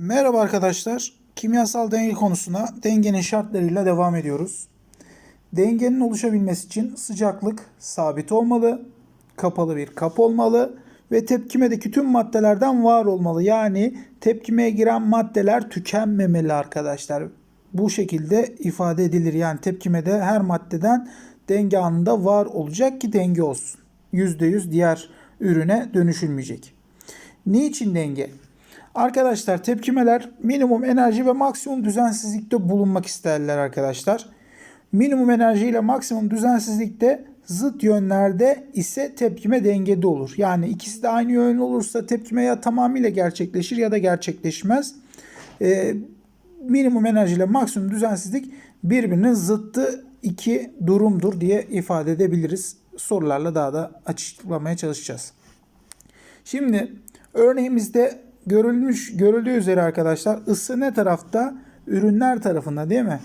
Merhaba arkadaşlar. Kimyasal denge konusuna dengenin şartlarıyla devam ediyoruz. Dengenin oluşabilmesi için sıcaklık sabit olmalı, kapalı bir kap olmalı ve tepkimedeki tüm maddelerden var olmalı. Yani tepkimeye giren maddeler tükenmemeli arkadaşlar. Bu şekilde ifade edilir. Yani tepkimede her maddeden denge anında var olacak ki denge olsun. %100 diğer ürüne dönüşülmeyecek. Niçin denge? Arkadaşlar tepkimeler minimum enerji ve maksimum düzensizlikte bulunmak isterler arkadaşlar. Minimum enerji ile maksimum düzensizlikte zıt yönlerde ise tepkime dengede olur. Yani ikisi de aynı yön olursa tepkime ya tamamıyla gerçekleşir ya da gerçekleşmez. Ee, minimum enerji ile maksimum düzensizlik birbirinin zıttı iki durumdur diye ifade edebiliriz. Sorularla daha da açıklamaya çalışacağız. Şimdi örneğimizde görülmüş görüldüğü üzere arkadaşlar ısı ne tarafta? Ürünler tarafında değil mi?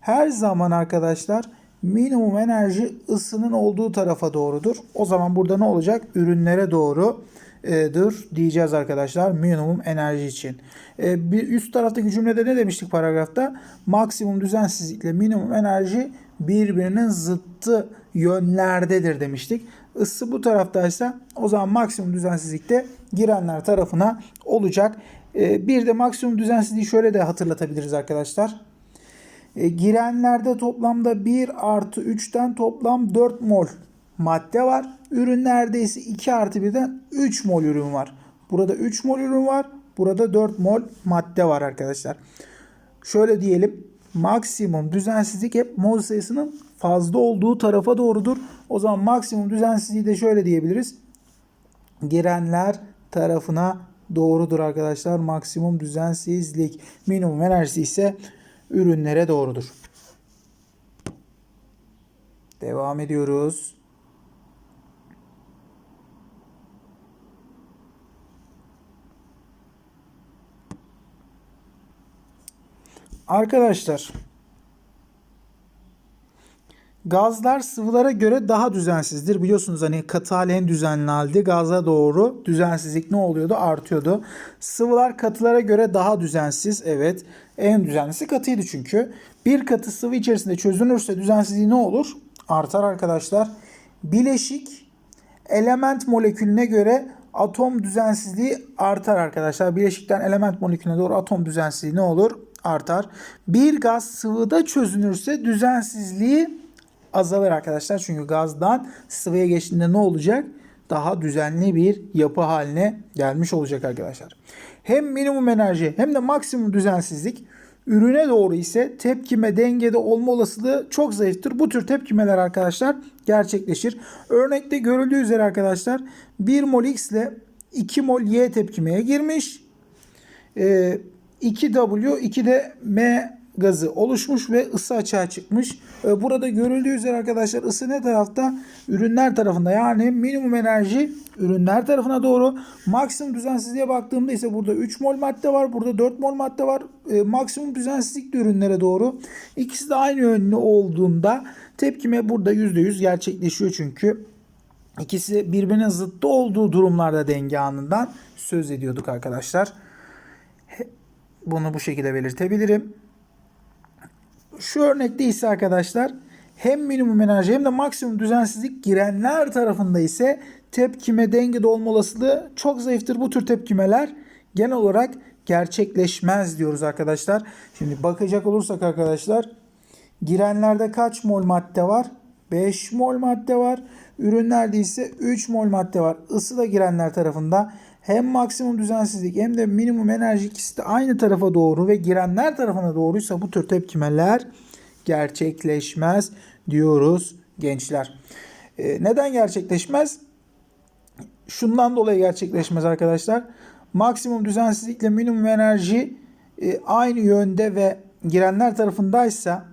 Her zaman arkadaşlar minimum enerji ısının olduğu tarafa doğrudur. O zaman burada ne olacak? Ürünlere doğrudur diyeceğiz arkadaşlar minimum enerji için. E, bir üst taraftaki cümlede ne demiştik paragrafta? Maksimum düzensizlikle minimum enerji birbirinin zıttı yönlerdedir demiştik. Isı bu taraftaysa o zaman maksimum düzensizlikte girenler tarafına olacak. E, bir de maksimum düzensizliği şöyle de hatırlatabiliriz arkadaşlar. E, girenlerde toplamda 1 artı 3'ten toplam 4 mol madde var. Ürünlerde ise 2 artı 1'den 3 mol ürün var. Burada 3 mol ürün var. Burada 4 mol madde var arkadaşlar. Şöyle diyelim. Maksimum düzensizlik hep mol sayısının fazla olduğu tarafa doğrudur. O zaman maksimum düzensizliği de şöyle diyebiliriz. Girenler tarafına doğrudur arkadaşlar. Maksimum düzensizlik. Minimum enerjisi ise ürünlere doğrudur. Devam ediyoruz. Arkadaşlar Gazlar sıvılara göre daha düzensizdir. Biliyorsunuz hani katı hal en düzenli halde gaza doğru düzensizlik ne oluyordu? Artıyordu. Sıvılar katılara göre daha düzensiz. Evet. En düzenlisi katıydı çünkü. Bir katı sıvı içerisinde çözünürse düzensizliği ne olur? Artar arkadaşlar. Bileşik element molekülüne göre atom düzensizliği artar arkadaşlar. Bileşikten element molekülüne doğru atom düzensizliği ne olur? Artar. Bir gaz sıvıda çözünürse düzensizliği azalır arkadaşlar. Çünkü gazdan sıvıya geçtiğinde ne olacak? Daha düzenli bir yapı haline gelmiş olacak arkadaşlar. Hem minimum enerji hem de maksimum düzensizlik ürüne doğru ise tepkime dengede olma olasılığı çok zayıftır. Bu tür tepkimeler arkadaşlar gerçekleşir. Örnekte görüldüğü üzere arkadaşlar 1 mol X ile 2 mol Y tepkimeye girmiş. 2W 2 de M gazı oluşmuş ve ısı açığa çıkmış. Ee, burada görüldüğü üzere arkadaşlar ısı ne tarafta? Ürünler tarafında yani minimum enerji ürünler tarafına doğru. Maksimum düzensizliğe baktığımda ise burada 3 mol madde var. Burada 4 mol madde var. E, maksimum düzensizlik de ürünlere doğru. İkisi de aynı yönlü olduğunda tepkime burada %100 gerçekleşiyor çünkü. İkisi birbirinin zıttı olduğu durumlarda denge anından söz ediyorduk arkadaşlar. Bunu bu şekilde belirtebilirim. Şu örnekte ise arkadaşlar hem minimum enerji hem de maksimum düzensizlik girenler tarafında ise tepkime dengede olma olasılığı çok zayıftır. Bu tür tepkimeler genel olarak gerçekleşmez diyoruz arkadaşlar. Şimdi bakacak olursak arkadaşlar girenlerde kaç mol madde var? 5 mol madde var. Ürünlerde ise 3 mol madde var. Isı da girenler tarafında hem maksimum düzensizlik hem de minimum enerji ikisi de aynı tarafa doğru ve girenler tarafına doğruysa bu tür tepkimeler gerçekleşmez diyoruz gençler. Ee, neden gerçekleşmez? Şundan dolayı gerçekleşmez arkadaşlar. Maksimum düzensizlikle minimum enerji e, aynı yönde ve girenler tarafındaysa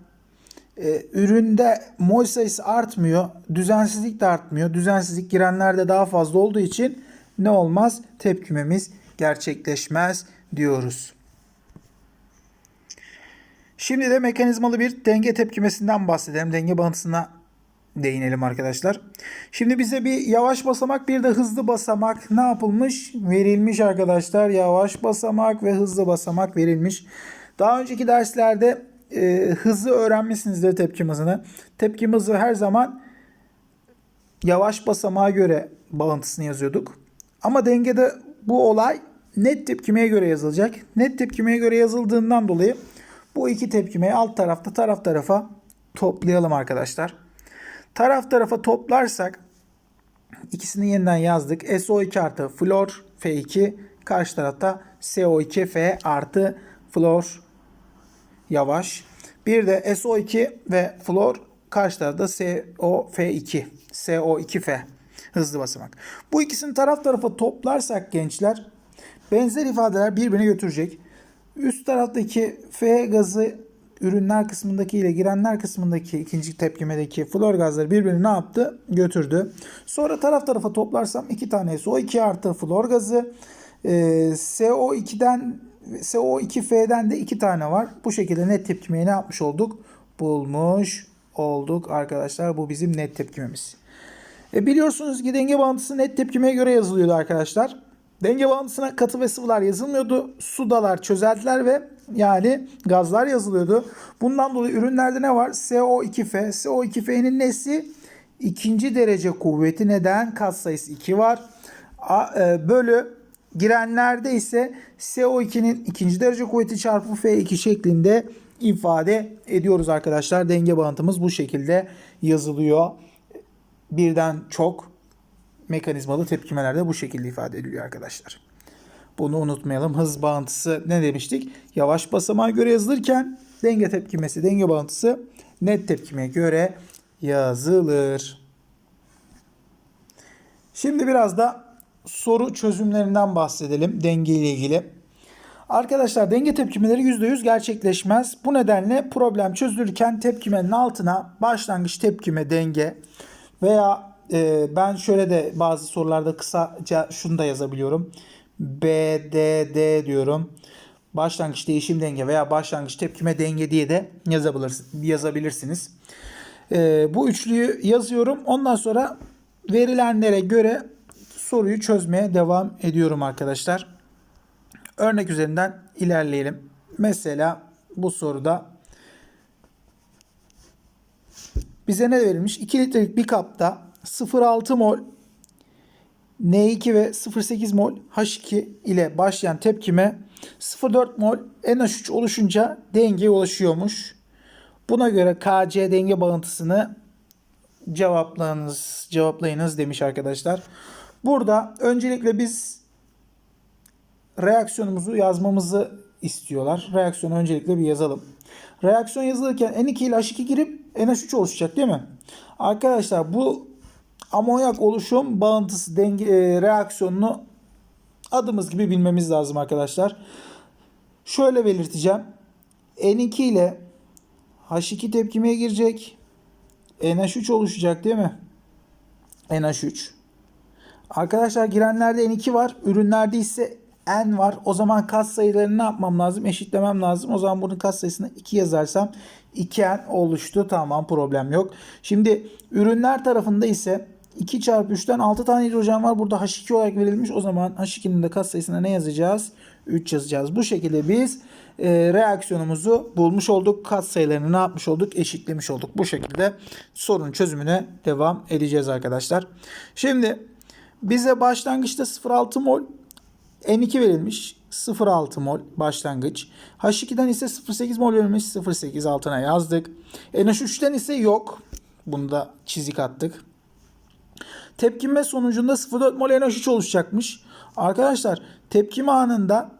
e, üründe mol sayısı artmıyor. Düzensizlik de artmıyor. Düzensizlik girenlerde daha fazla olduğu için ne olmaz? Tepkimemiz gerçekleşmez diyoruz. Şimdi de mekanizmalı bir denge tepkimesinden bahsedelim. Denge bağıntısına değinelim arkadaşlar. Şimdi bize bir yavaş basamak bir de hızlı basamak ne yapılmış? Verilmiş arkadaşlar. Yavaş basamak ve hızlı basamak verilmiş. Daha önceki derslerde e, hızı öğrenmişsinizdir tepkim hızını. Tepkim hızı her zaman yavaş basamağa göre bağıntısını yazıyorduk. Ama dengede bu olay net tepkimeye göre yazılacak. Net tepkimeye göre yazıldığından dolayı bu iki tepkimeyi alt tarafta taraf tarafa toplayalım arkadaşlar. Taraf tarafa toplarsak ikisini yeniden yazdık. SO2 artı flor F2 karşı tarafta CO2 F artı flor yavaş. Bir de SO2 ve flor karşı tarafta COF2 CO2F hızlı basamak. Bu ikisini taraf tarafa toplarsak gençler benzer ifadeler birbirini götürecek. Üst taraftaki F gazı ürünler kısmındaki ile girenler kısmındaki ikinci tepkimedeki flor gazları birbirini ne yaptı? Götürdü. Sonra taraf tarafa toplarsam iki tane SO2 artı flor gazı e, CO2'den CO2F'den de iki tane var. Bu şekilde net tepkimeyi ne yapmış olduk? Bulmuş olduk arkadaşlar. Bu bizim net tepkimemiz. E biliyorsunuz ki denge bağıntısı net tepkimeye göre yazılıyordu arkadaşlar. Denge bağıntısına katı ve sıvılar yazılmıyordu. Sudalar, çözeltiler ve yani gazlar yazılıyordu. Bundan dolayı ürünlerde ne var? CO2F. CO2F'nin nesi? İkinci derece kuvveti neden? Kat sayısı 2 var. A, e, bölü girenlerde ise CO2'nin ikinci derece kuvveti çarpı F2 şeklinde ifade ediyoruz arkadaşlar. Denge bağıntımız bu şekilde yazılıyor. Birden çok mekanizmalı tepkimelerde bu şekilde ifade ediliyor arkadaşlar. Bunu unutmayalım. Hız bağıntısı ne demiştik? Yavaş basamağa göre yazılırken denge tepkimesi, denge bağıntısı net tepkimeye göre yazılır. Şimdi biraz da soru çözümlerinden bahsedelim denge ile ilgili. Arkadaşlar denge tepkimeleri %100 gerçekleşmez. Bu nedenle problem çözülürken tepkimenin altına başlangıç tepkime denge veya e, ben şöyle de bazı sorularda kısaca şunu da yazabiliyorum. BDD diyorum. Başlangıç değişim denge veya başlangıç tepkime denge diye de yazabilirsiniz. E, bu üçlüyü yazıyorum. Ondan sonra verilenlere göre soruyu çözmeye devam ediyorum arkadaşlar. Örnek üzerinden ilerleyelim. Mesela bu soruda bize ne verilmiş? 2 litrelik bir kapta 0,6 mol N2 ve 0,8 mol H2 ile başlayan tepkime 0,4 mol NH3 oluşunca dengeye ulaşıyormuş. Buna göre KC denge bağıntısını cevaplayınız, cevaplayınız demiş arkadaşlar. Burada öncelikle biz reaksiyonumuzu yazmamızı istiyorlar. Reaksiyonu öncelikle bir yazalım. Reaksiyon yazılırken N2 ile H2 girip NH3 oluşacak değil mi? Arkadaşlar bu amonyak oluşum bağıntısı denge, e, reaksiyonunu adımız gibi bilmemiz lazım arkadaşlar. Şöyle belirteceğim. N2 ile H2 tepkimeye girecek. NH3 oluşacak değil mi? NH3. Arkadaşlar girenlerde N2 var. Ürünlerde ise N var. O zaman kat sayılarını ne yapmam lazım? Eşitlemem lazım. O zaman bunun kat sayısını 2 yazarsam 2N oluştu. Tamam problem yok. Şimdi ürünler tarafında ise 2 çarpı 3'ten 6 tane hidrojen var. Burada H2 olarak verilmiş. O zaman H2'nin de kat sayısına ne yazacağız? 3 yazacağız. Bu şekilde biz e, reaksiyonumuzu bulmuş olduk. Kat sayılarını ne yapmış olduk? Eşitlemiş olduk. Bu şekilde sorun çözümüne devam edeceğiz arkadaşlar. Şimdi bize başlangıçta 0,6 mol N2 verilmiş. 0,6 mol başlangıç. H2'den ise 0,8 mol verilmiş. 0,8 altına yazdık. NH3'ten ise yok. Bunu da çizik attık. Tepkime sonucunda 0,4 mol NH3 oluşacakmış. Arkadaşlar tepkime anında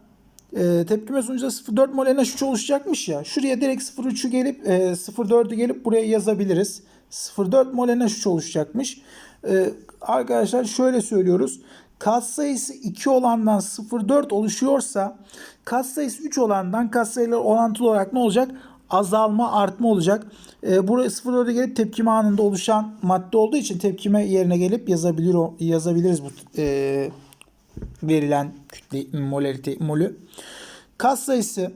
e, tepkime sonucunda 0,4 mol NH3 oluşacakmış ya. Şuraya direkt 0,3'ü gelip e, 0,4'ü gelip buraya yazabiliriz. 0,4 mol NH3 oluşacakmış. E, arkadaşlar şöyle söylüyoruz. Katsayısı 2 olandan 0,4 oluşuyorsa katsayısı 3 olandan katsayılar orantılı olarak ne olacak? Azalma artma olacak. E, buraya 0,4'e gelip tepkime anında oluşan madde olduğu için tepkime yerine gelip yazabilir yazabiliriz bu e, verilen kütle molarite molü. Kat sayısı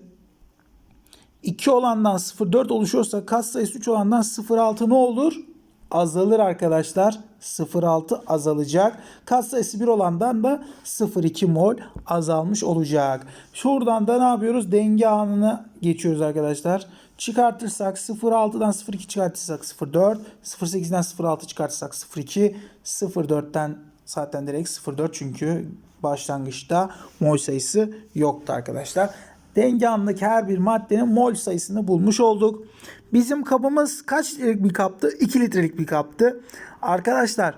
2 olandan 0,4 oluşuyorsa kat sayısı 3 olandan 0,6 ne olur? Azalır arkadaşlar. 0,6 azalacak. Kat sayısı 1 olandan da 0,2 mol azalmış olacak. Şuradan da ne yapıyoruz? Denge anını geçiyoruz arkadaşlar. Çıkartırsak 0,6'dan 0,2 çıkartırsak 0,4. 0,8'den 0,6 çıkartırsak 0,2. 0,4'ten zaten direkt 0,4 çünkü başlangıçta mol sayısı yoktu arkadaşlar. Denge anındaki her bir maddenin mol sayısını bulmuş olduk. Bizim kabımız kaç litrelik bir kaptı? 2 litrelik bir kaptı. Arkadaşlar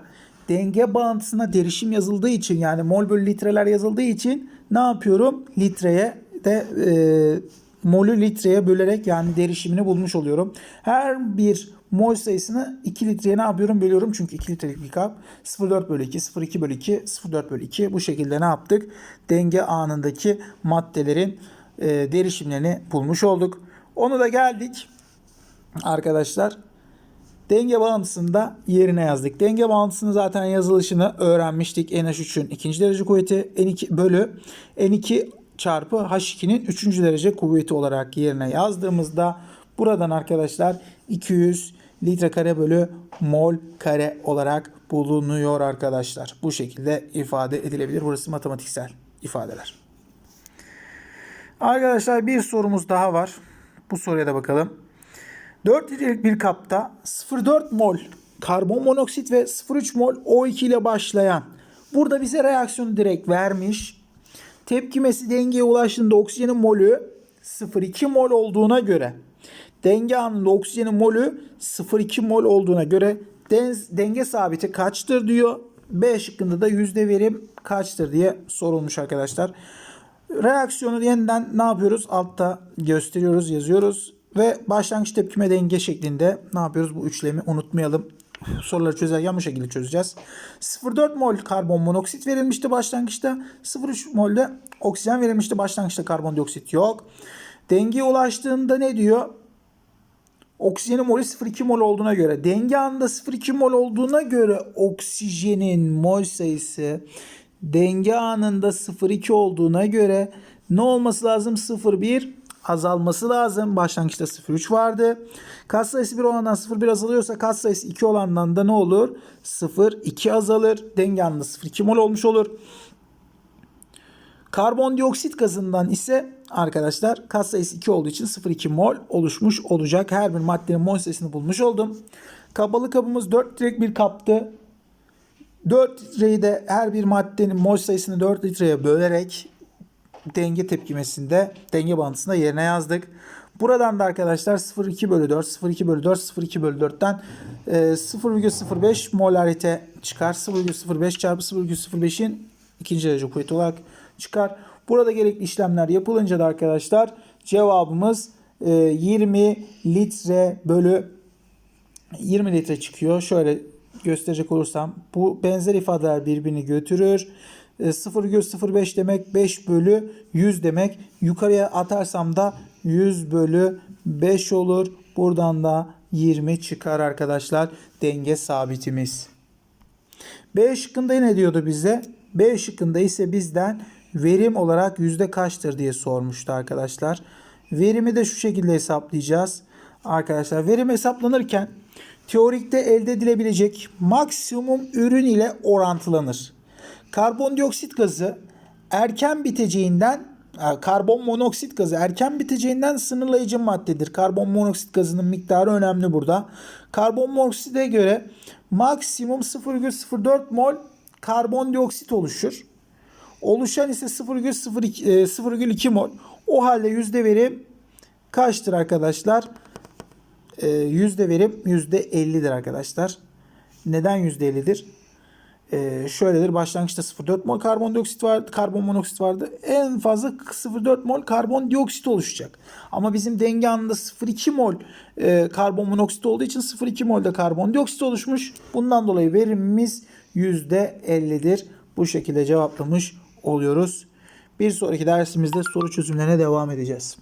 denge bağıntısına derişim yazıldığı için yani mol bölü litreler yazıldığı için ne yapıyorum? Litreye de e, molü litreye bölerek yani derişimini bulmuş oluyorum. Her bir mol sayısını 2 litreye ne yapıyorum? Bölüyorum çünkü 2 litrelik bir kap. 0,4 bölü 2, 0,2 bölü 2, 0,4 bölü 2 bu şekilde ne yaptık? Denge anındaki maddelerin e, derişimlerini bulmuş olduk. Onu da geldik arkadaşlar. Denge bağıntısında yerine yazdık. Denge bağıntısını zaten yazılışını öğrenmiştik. NH3'ün ikinci derece kuvveti N2 bölü N2 çarpı H2'nin üçüncü derece kuvveti olarak yerine yazdığımızda buradan arkadaşlar 200 litre kare bölü mol kare olarak bulunuyor arkadaşlar. Bu şekilde ifade edilebilir. Burası matematiksel ifadeler. Arkadaşlar bir sorumuz daha var. Bu soruya da bakalım. 4 litrelik bir kapta 0,4 mol karbon monoksit ve 0,3 mol O2 ile başlayan burada bize reaksiyonu direkt vermiş. Tepkimesi dengeye ulaştığında oksijenin molü 0,2 mol olduğuna göre denge anında oksijenin molü 0,2 mol olduğuna göre denge sabiti kaçtır diyor. B şıkkında da yüzde verim kaçtır diye sorulmuş arkadaşlar. Reaksiyonu yeniden ne yapıyoruz? Altta gösteriyoruz, yazıyoruz. Ve başlangıç tepkime denge şeklinde ne yapıyoruz? Bu üçlemi unutmayalım. Soruları çözerken bu şekilde çözeceğiz. 0,4 mol karbon monoksit verilmişti başlangıçta. 0,3 mol de oksijen verilmişti başlangıçta karbondioksit yok. Dengeye ulaştığında ne diyor? Oksijenin molü 0,2 mol olduğuna göre denge anında 0,2 mol olduğuna göre oksijenin mol sayısı denge anında 0,2 olduğuna göre ne olması lazım? 0,1 azalması lazım. Başlangıçta 0,3 vardı. Kat sayısı 1 olandan 0,1 azalıyorsa kat sayısı 2 olandan da ne olur? 0,2 azalır. Denge anında 0,2 mol olmuş olur. Karbondioksit gazından ise arkadaşlar kat sayısı 2 olduğu için 0,2 mol oluşmuş olacak. Her bir maddenin mol sayısını bulmuş oldum. Kapalı kabımız 4 litrelik bir kaptı. 4 litreyi de her bir maddenin mol sayısını 4 litreye bölerek denge tepkimesinde denge bağıntısında yerine yazdık. Buradan da arkadaşlar 0,2 bölü 4, 0,2 bölü 4, 0,2 bölü 4'ten e, 0,05 molarite çıkar. 0,05 çarpı 0,05'in ikinci derece kuvveti olarak çıkar. Burada gerekli işlemler yapılınca da arkadaşlar cevabımız e, 20 litre bölü 20 litre çıkıyor. Şöyle gösterecek olursam bu benzer ifadeler birbirini götürür. 0,05 demek 5 bölü 100 demek. Yukarıya atarsam da 100 bölü 5 olur. Buradan da 20 çıkar arkadaşlar denge sabitimiz. B şıkkında ne diyordu bize? B şıkkında ise bizden verim olarak yüzde kaçtır diye sormuştu arkadaşlar. Verimi de şu şekilde hesaplayacağız. Arkadaşlar verim hesaplanırken teorikte elde edilebilecek maksimum ürün ile orantılanır. Karbondioksit gazı erken biteceğinden e, karbon monoksit gazı erken biteceğinden sınırlayıcı maddedir. Karbon monoksit gazının miktarı önemli burada. Karbon monoksite göre maksimum 0,04 mol karbondioksit oluşur. Oluşan ise 0,02 mol. O halde yüzde verim kaçtır arkadaşlar? Ee, yüzde verim yüzde 50'dir arkadaşlar. Neden yüzde 50'dir? Ee, şöyledir. Başlangıçta 0,4 mol karbondioksit vardı, karbon monoksit vardı. En fazla 0,4 mol karbondioksit oluşacak. Ama bizim denge anında 0,2 mol e, karbon monoksit olduğu için 0,2 mol de karbondioksit oluşmuş. Bundan dolayı verimimiz %50'dir. Bu şekilde cevaplamış oluyoruz. Bir sonraki dersimizde soru çözümlerine devam edeceğiz.